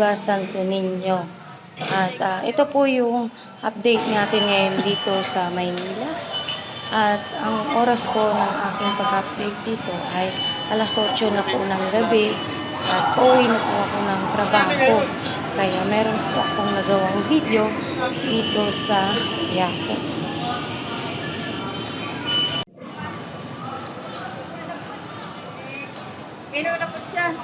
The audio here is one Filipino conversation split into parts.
Nueva Santo Niño. At ah, ito po yung update natin ngayon dito sa Maynila. At ang oras po ng aking pag-update dito ay alas 8 na po ng gabi at uwi na po ako ng trabaho. Kaya meron po akong nagawang video dito sa Yako. Minaw na po siya.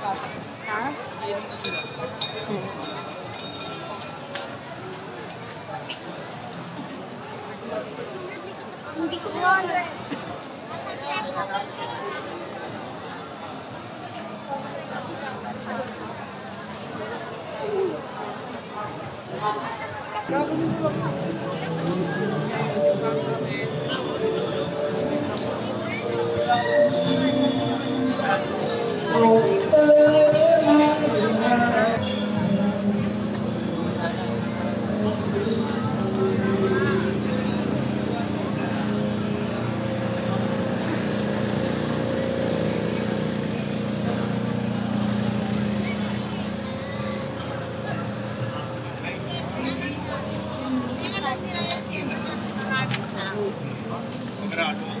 Hindi. Gracias.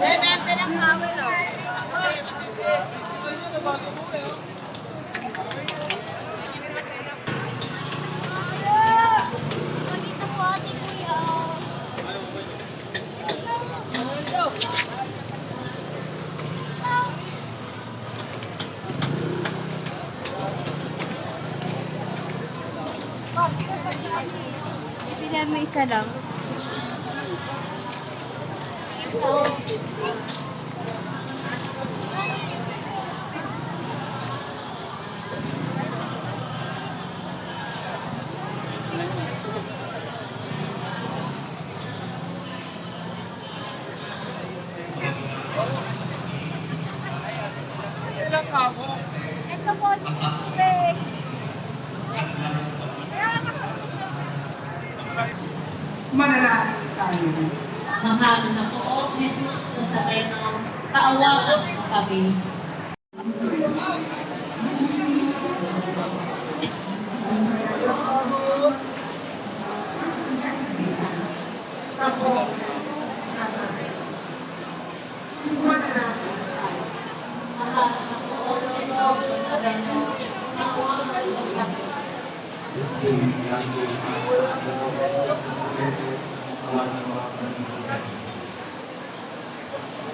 Để em em tới đám cao với rồi. Mo isa lang. Ito po si Tubig. Manalangin tayo. Mahal na po, O Jesus, na sa ng kaawaan mo kami.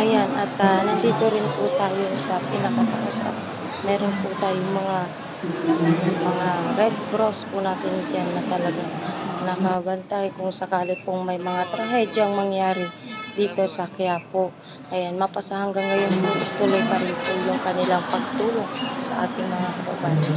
Ayan, at ah, nandito rin po tayo sa pinakataas at meron po tayong mga mga Red Cross po natin dyan na talagang nakabantay kung sakali pong may mga trahedyang mangyari dito sa Quiapo. Ayan, mapasa hanggang ngayon po is tuloy pa rin po yung kanilang pagtulong sa ating mga kababayan.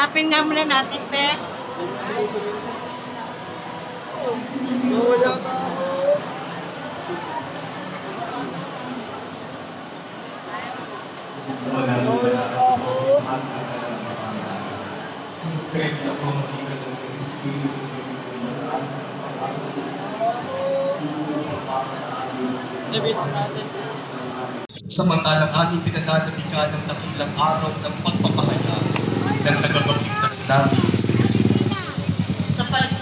Napin nga muna natin, te. Pensa ko makita ng Espiritu Samantalang ating pinananabigan ng dakilang araw ng pagpapahayag ng tagapagligtas namin si Jesus. sapagkat iyo